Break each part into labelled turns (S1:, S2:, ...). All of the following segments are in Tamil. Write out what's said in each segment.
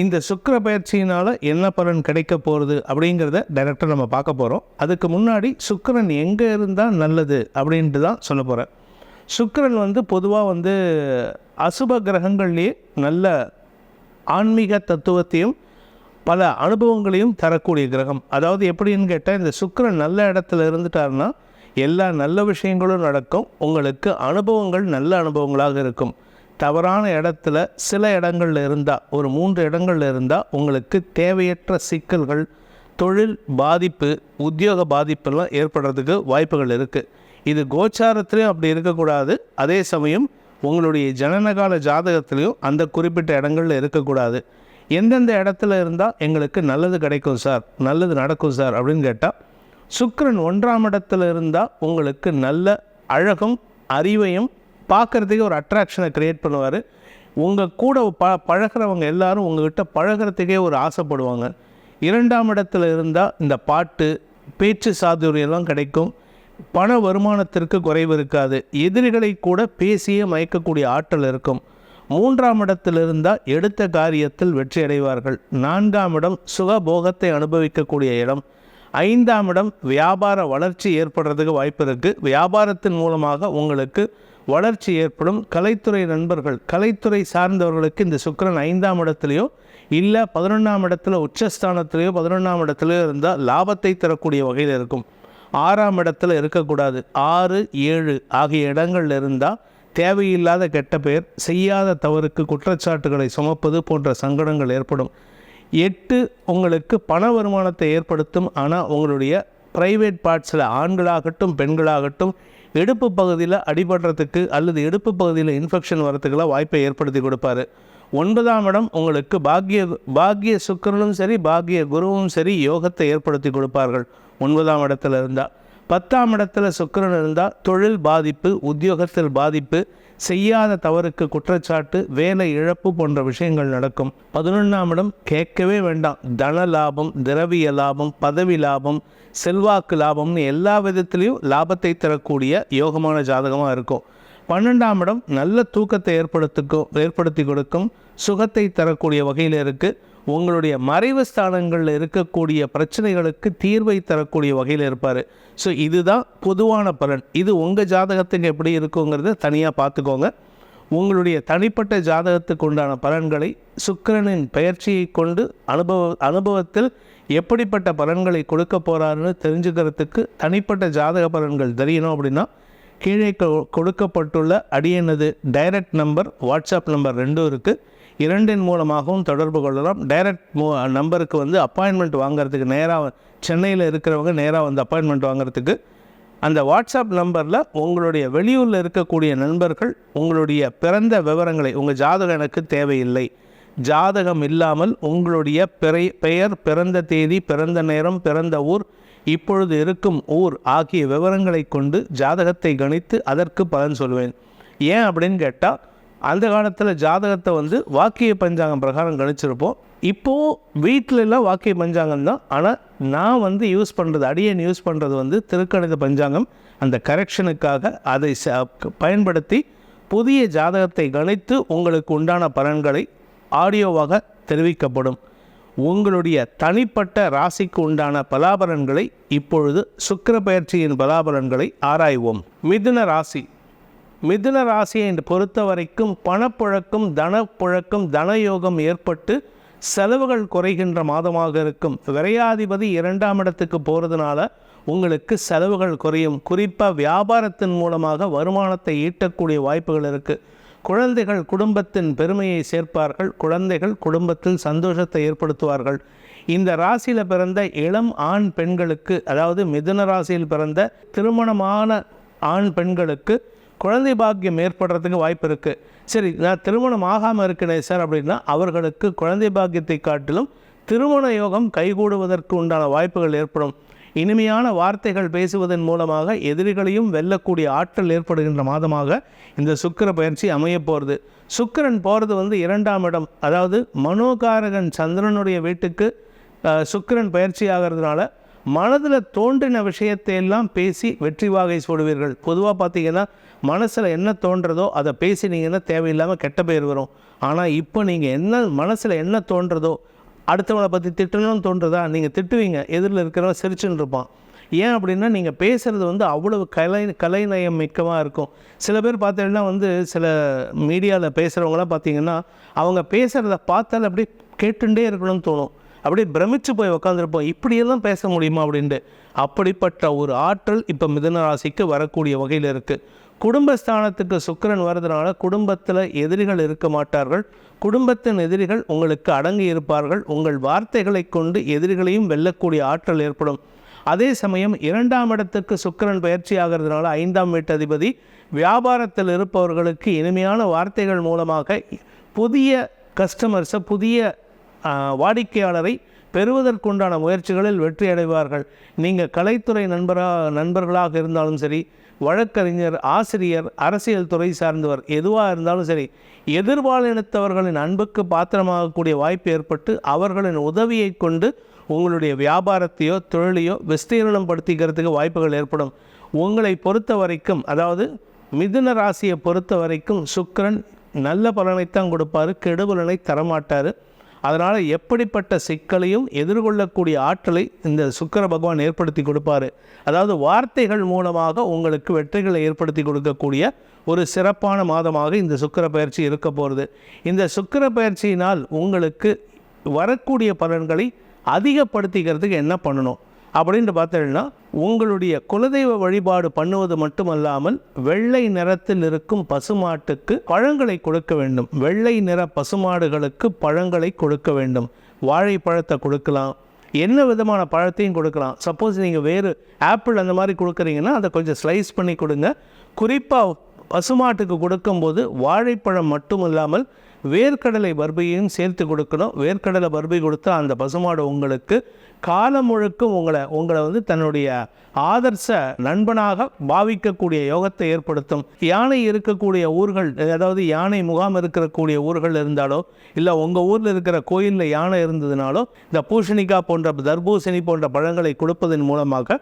S1: இந்த சுக்கிர பயிற்சியினால் என்ன பலன் கிடைக்க போகிறது அப்படிங்கிறத டைரக்டாக நம்ம பார்க்க போகிறோம் அதுக்கு முன்னாடி சுக்கரன் எங்கே இருந்தால் நல்லது அப்படின்ட்டு தான் சொல்ல போகிறேன் சுக்கரன் வந்து பொதுவாக வந்து அசுப கிரகங்கள்லேயே நல்ல ஆன்மீக தத்துவத்தையும் பல அனுபவங்களையும் தரக்கூடிய கிரகம். அதாவது எப்படின்னு கேட்டால் இந்த சுக்கரன் நல்ல இடத்துல இருந்துட்டாருன்னா எல்லா நல்ல விஷயங்களும் நடக்கும். உங்களுக்கு அனுபவங்கள் நல்ல அனுபவங்களாக இருக்கும். தவறான இடத்துல சில இடங்கள்ல இருந்தால் ஒரு மூன்று இடங்கள்ல இருந்தால் உங்களுக்கு தேவையற்ற சிக்கல்கள் தொழில் பாதிப்பு உத்தியோக பாதிப்பெல்லாம் ஏற்படுறதுக்கு வாய்ப்புகள் இருக்குது இது கோச்சாரத்துலேயும் அப்படி இருக்கக்கூடாது. அதே சமயம் உங்களுடைய ஜனனகால ஜாதகத்துலேயும் அந்த குறிப்பிட்ட இடங்கள்ல இருக்கக்கூடாது. எந்தெந்த இடத்துல இருந்தால் எங்களுக்கு நல்லது கிடைக்கும் சார் நல்லது நடக்கும் சார் அப்படின்னு கேட்டால் சுக்கரன் ஒன்றாம் இடத்துல இருந்தால் உங்களுக்கு நல்ல அழகும் அறிவையும் பார்க்குறதுக்கே ஒரு அட்ராக்ஷனை க்ரியேட் பண்ணுவார். உங்கள் கூட ப பழகிறவங்க எல்லாரும் உங்ககிட்ட பழகிறதுக்கே ஒரு ஆசைப்படுவாங்க. இரண்டாம் இடத்துல இருந்தால் இந்த பாட்டு பேச்சு சாதுரியெல்லாம் கிடைக்கும். பண வருமானத்திற்கு குறைவு இருக்காது. எதிரிகளை கூட பேசியே மயக்கக்கூடிய ஆற்றல் இருக்கும். மூன்றாம் இடத்தில் இருந்தால் எடுத்த காரியத்தில் வெற்றி அடைவார்கள். நான்காம் இடம் சுகபோகத்தை அனுபவிக்கக்கூடிய இடம். ஐந்தாம் இடம் வியாபார வளர்ச்சி ஏற்படுறதுக்கு வாய்ப்பு இருக்குது வியாபாரத்தின் மூலமாக உங்களுக்கு வளர்ச்சி ஏற்படும். கலைத்துறை நண்பர்கள் கலைத்துறை சார்ந்தவர்களுக்கு இந்த சுக்கிரன் ஐந்தாம் இடத்துலையோ இல்லை பதினொன்றாம் இடத்துல உச்சஸ்தானத்திலேயோ பதினொன்றாம் இடத்துலையோ இருந்தால் லாபத்தை தரக்கூடிய வகையில் இருக்கும். ஆறாம் இடத்துல இருக்கக்கூடாது. ஆறு ஏழு ஆகிய இடங்கள்ல இருந்தால் தேவையில்லாத கெட்ட பெயர் செய்யாத தவறுக்கு குற்றச்சாட்டுகளை சுமப்பது போன்ற சங்கடங்கள் ஏற்படும். எட்டு உங்களுக்கு பண வருமானத்தை ஏற்படுத்தும். ஆனால் உங்களுடைய ப்ரைவேட் பார்ட்ஸில் ஆண்களாகட்டும் பெண்களாகட்டும் இடுப்பு பகுதியில் அடிபடுறதுக்கு அல்லது இடுப்பு பகுதியில் இன்ஃபெக்ஷன் வரத்துக்கெல்லாம் வாய்ப்பை ஏற்படுத்தி கொடுப்பாரு. ஒன்பதாம் இடம் உங்களுக்கு பாக்கிய பாக்கிய சுக்கிரனும் சரி பாக்கிய குருவும் சரி யோகத்தை ஏற்படுத்தி கொடுப்பார்கள். ஒன்பதாம் இடத்துல இருந்தால் பத்தாம் இடத்துல சுக்கிரன் இருந்தால் தொழில் பாதிப்பு உத்தியோகத்தில் பாதிப்பு செய்யாத தவறுக்கு குற்றச்சாட்டு வேலை இழப்பு போன்ற விஷயங்கள் நடக்கும். பதினொன்றாம் இடம் கேட்கவே வேண்டாம். தன லாபம் திரவிய லாபம் பதவி லாபம் செல்வாக்கு லாபம்னு எல்லா விதத்திலையும் லாபத்தை தரக்கூடிய யோகமான ஜாதகமாக இருக்கும். பன்னெண்டாம் இடம் நல்ல தூக்கத்தை ஏற்படுத்திக்கும் ஏற்படுத்தி கொடுக்கும் சுகத்தை தரக்கூடிய வகையில் இருக்குது உங்களுடைய மறைவு ஸ்தானங்களில் இருக்கக்கூடிய பிரச்சனைகளுக்கு தீர்வை தரக்கூடிய வகையில் இருப்பார். ஸோ இதுதான் பொதுவான பலன். இது உங்கள் ஜாதகத்துக்கு எப்படி இருக்குங்கிறத தனியாக பார்த்துக்கோங்க உங்களுடைய தனிப்பட்ட ஜாதகத்துக்கு உண்டான பலன்களை சுக்கிரனின் பெயர்ச்சியை கொண்டு அனுபவ அனுபவத்தில் எப்படிப்பட்ட பலன்களை கொடுக்க போகிறாருன்னு தெரிஞ்சுக்கிறதுக்கு தனிப்பட்ட ஜாதக பலன்கள் தெரியணும் அப்படின்னா கீழே கொ- கொடுக்கப்பட்டுள்ள அடியனது டைரக்ட் நம்பர் வாட்ஸ்அப் நம்பர் ரெண்டும் இருக்குது இரண்டின் மூலமாகவும் தொடர்பு கொள்ளலாம். டைரக்ட் மூ நம்பருக்கு வந்து அப்பாயின்மெண்ட் வாங்குறதுக்கு நேராக சென்னையில் இருக்கிறவங்க நேராக வந்து அப்பாயின்மெண்ட் வாங்குறதுக்கு அந்த வாட்ஸ்அப் நம்பரில் உங்களுடைய வெளியூரில் இருக்கக்கூடிய நண்பர்கள் உங்களுடைய பிறந்த விவரங்களை உங்கள் ஜாதகம் எனக்கு தேவையில்லை. ஜாதகம் இல்லாமல் உங்களுடைய பிறை பெயர் பிறந்த தேதி பிறந்த நேரம் பிறந்த ஊர் இப்பொழுது இருக்கும் ஊர் ஆகிய விவரங்களை கொண்டு ஜாதகத்தை கணித்து அதற்கு பலன் சொல்வேன். ஏன் அப்படின்னு கேட்டால் அந்த காலத்தில் ஜாதகத்தை வந்து வாக்கிய பஞ்சாங்கம் பிரகாரம் கணிச்சிருப்போம். இப்போது வீட்டிலலாம் வாக்கிய பஞ்சாங்கம் தான். ஆனால் நான் வந்து யூஸ் பண்ணுறது அடியன் யூஸ் பண்ணுறது வந்து திருக்கணித பஞ்சாங்கம். அந்த கரெக்ஷனுக்காக அதை ச- பயன்படுத்தி புதிய ஜாதகத்தை கணித்து உங்களுக்கு உண்டான பலன்களை ஆடியோவாக தெரிவிக்கப்படும். உங்களுடைய தனிப்பட்ட ராசிக்கு உண்டான பலாபலன்களை இப்பொழுது சுக்கர பயிற்சியின் பலாபலன்களை ஆராய்வோம். மிதுன ராசி மிதுன ராசியை பொறுத்த வரைக்கும் பணப்புழக்கம் தனப்புழக்கம் தனயோகம் ஏற்பட்டு செலவுகள் குறைகின்ற மாதமாக இருக்கும். விரையாதிபதி இரண்டாம் இடத்துக்கு போகிறதுனால உங்களுக்கு செலவுகள் குறையும். குறிப்பாக வியாபாரத்தின் மூலமாக வருமானத்தை ஈட்டக்கூடிய வாய்ப்புகள் இருக்குது குழந்தைகள் குடும்பத்தின் பெருமையை சேர்ப்பார்கள். குழந்தைகள் குடும்பத்தில் சந்தோஷத்தை ஏற்படுத்துவார்கள். இந்த ராசியில் பிறந்த இளம் ஆண் பெண்களுக்கு அதாவது மிதுன ராசியில் பிறந்த திருமணமான ஆண் பெண்களுக்கு குழந்தை பாக்கியம் ஏற்படுறதுக்கு வாய்ப்பு இருக்குது சரி நான் திருமணம் ஆகாமல் இருக்கிறேன் சார் அப்படின்னா அவர்களுக்கு குழந்தை பாக்கியத்தை காட்டிலும் திருமண யோகம் கைகூடுவதற்கு உண்டான வாய்ப்புகள் ஏற்படும். இனிமையான வார்த்தைகள் பேசுவதன் மூலமாக எதிரிகளையும் வெல்லக்கூடிய ஆற்றல் ஏற்படுகின்ற மாதமாக இந்த சுக்கிர பயிற்சி அமைய போகிறது சுக்கிரன் போகிறது வந்து இரண்டாம் இடம். அதாவது மனோகாரகன் சந்திரனுடைய வீட்டுக்கு சுக்கரன் சுக்கிரன் பயிற்சி ஆகிறதுனால மனதில் தோன்றின விஷயத்தை எல்லாம் பேசி வெற்றி வாகை சூடுவீர்கள் பொதுவாக பார்த்தீங்கன்னா மனசில் என்ன தோன்றதோ அதை பேசினீங்கன்னா தேவையில்லாமல் கெட்ட பேர் வரும். ஆனால் இப்போ நீங்கள் என்ன மனசில் என்ன தோன்றதோ அடுத்தவனை பற்றி திட்டணும்னு தோன்றதா நீங்கள் திட்டுவீங்க. எதிரில் இருக்கிறவன் சிரிச்சுன்னு இருப்பான். ஏன் அப்படின்னா நீங்கள் பேசுகிறது வந்து அவ்வளவு கலை கலைநயம் மிக்கமாக இருக்கும். சில பேர் பார்த்தீங்கன்னா வந்து சில மீடியாவில் பேசுகிறவங்களாம் பார்த்தீங்கன்னா அவங்க பேசுகிறத பார்த்தால அப்படியே கேட்டுட்டே இருக்கணும்னு தோணும். அப்படியே பிரமிச்சு போய் உட்காந்துருப்போம் இப்படியெல்லாம் பேச முடியுமா அப்படின்ட்டு. அப்படிப்பட்ட ஒரு ஆற்றல் இப்போ மிதன ராசிக்கு வரக்கூடிய வகையில் இருக்குது குடும்பஸ்தானத்துக்கு சுக்கிரன் வர்றதுனால குடும்பத்தில் எதிரிகள் இருக்க மாட்டார்கள். குடும்பத்தின் எதிரிகள் உங்களுக்கு அடங்கி இருப்பார்கள். உங்கள் வார்த்தைகளை கொண்டு எதிரிகளையும் வெல்லக்கூடிய ஆற்றல் ஏற்படும். அதே சமயம் இரண்டாம் இடத்துக்கு சுக்கிரன் பயிற்சி ஆகிறதுனால ஐந்தாம் வீட்டு அதிபதி வியாபாரத்தில் இருப்பவர்களுக்கு இனிமையான வார்த்தைகள் மூலமாக புதிய கஸ்டமர்ஸை புதிய வாடிக்கையாளரை பெறுவதற்குண்டான முயற்சிகளில் வெற்றி அடைவார்கள் நீங்கள் கலைத்துறை நண்பராக நண்பர்களாக இருந்தாலும் சரி வழக்கறிஞர் ஆசிரியர் அரசியல் துறை சார்ந்தவர் எதுவாக இருந்தாலும் சரி எதிர்பாலினத்தவர்களின் அன்புக்கு பாத்திரமாகக்கூடிய வாய்ப்பு ஏற்பட்டு அவர்களின் உதவியை கொண்டு உங்களுடைய வியாபாரத்தையோ தொழிலையோ விஸ்தீரணம் படுத்திக்கிறதுக்கு வாய்ப்புகள் ஏற்படும். உங்களை பொறுத்த வரைக்கும் அதாவது மிதுன ராசியை பொறுத்த வரைக்கும் சுக்கரன் நல்ல பலனைத்தான் கொடுப்பாரு கெடுபலனை தரமாட்டார். அதனால் எப்படிப்பட்ட சிக்கலையும் எதிர்கொள்ளக்கூடிய ஆற்றலை இந்த சுக்கிர பகவான் ஏற்படுத்தி கொடுப்பாரு. அதாவது வார்த்தைகள் மூலமாக உங்களுக்கு வெற்றிகளை ஏற்படுத்தி கொடுக்கக்கூடிய ஒரு சிறப்பான மாதமாக இந்த சுக்கிர பயிற்சி இருக்க போகிறது இந்த சுக்கிர பயிற்சியினால் உங்களுக்கு வரக்கூடிய பலன்களை அதிகப்படுத்திக்கிறதுக்கு என்ன பண்ணணும்? அப்படின்னு பார்த்தீங்கன்னா உங்களுடைய குலதெய்வ வழிபாடு பண்ணுவது மட்டுமல்லாமல் வெள்ளை நிறத்தில் இருக்கும் பசுமாட்டுக்கு பழங்களை கொடுக்க வேண்டும். வெள்ளை நிற பசுமாடுகளுக்கு பழங்களை கொடுக்க வேண்டும். வாழைப்பழத்தை கொடுக்கலாம். என்ன விதமான பழத்தையும் கொடுக்கலாம். சப்போஸ் நீங்கள் வேறு ஆப்பிள் அந்த மாதிரி கொடுக்குறீங்கன்னா அதை கொஞ்சம் ஸ்லைஸ் பண்ணி கொடுங்க. குறிப்பாக பசுமாட்டுக்கு கொடுக்கும்போது வாழைப்பழம் மட்டும் இல்லாமல் வேர்க்கடலை பர்பியையும் சேர்த்து கொடுக்கணும். வேர்க்கடலை பர்பி கொடுத்தா அந்த பசுமாடு உங்களுக்கு காலம் முழுக்க உங்களை உங்களை வந்து தன்னுடைய ஆதர்ச நண்பனாக பாவிக்கக்கூடிய யோகத்தை ஏற்படுத்தும். யானை இருக்கக்கூடிய ஊர்கள் அதாவது யானை முகாம் இருக்கக்கூடிய ஊர்கள் இருந்தாலோ இல்லை உங்கள் ஊரில் இருக்கிற கோயிலில் யானை இருந்ததுனாலோ இந்த பூசணிக்காய் போன்ற தர்பூசணி போன்ற பழங்களை கொடுப்பதன் மூலமாக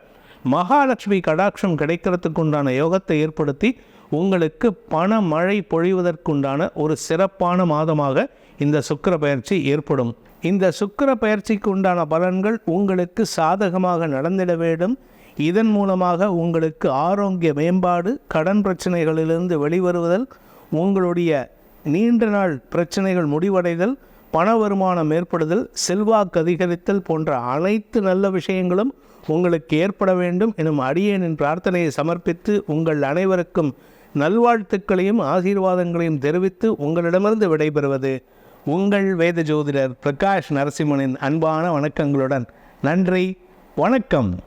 S1: மகாலட்சுமி கடாட்சம் கிடைக்கிறதுக்கு உண்டான யோகத்தை ஏற்படுத்தி உங்களுக்கு பண மழை பொழிவதற்குண்டான ஒரு சிறப்பான மாதமாக இந்த சுக்கிர பயிற்சி ஏற்படும். இந்த சுக்கிர பயிற்சிக்கு உண்டான பலன்கள் உங்களுக்கு சாதகமாக நடந்திட வேண்டும். இதன் மூலமாக உங்களுக்கு ஆரோக்கிய மேம்பாடு கடன் பிரச்சனைகளிலிருந்து வெளிவருவதல் உங்களுடைய நீண்ட நாள் பிரச்சனைகள் முடிவடைதல் பண வருமானம் ஏற்படுதல் செல்வாக்கு அதிகரித்தல் போன்ற அனைத்து நல்ல விஷயங்களும் உங்களுக்கு ஏற்பட வேண்டும். எனும் அடியேனின் பிரார்த்தனையை சமர்ப்பித்து உங்கள் அனைவருக்கும் நல்வாழ்த்துக்களையும் ஆசீர்வாதங்களையும் தெரிவித்து உங்களிடமிருந்து விடைபெறுவது உங்கள் வேத ஜோதிடர் பிரகாஷ் நரசிம்மனின் அன்பான வணக்கங்களுடன். நன்றி வணக்கம்.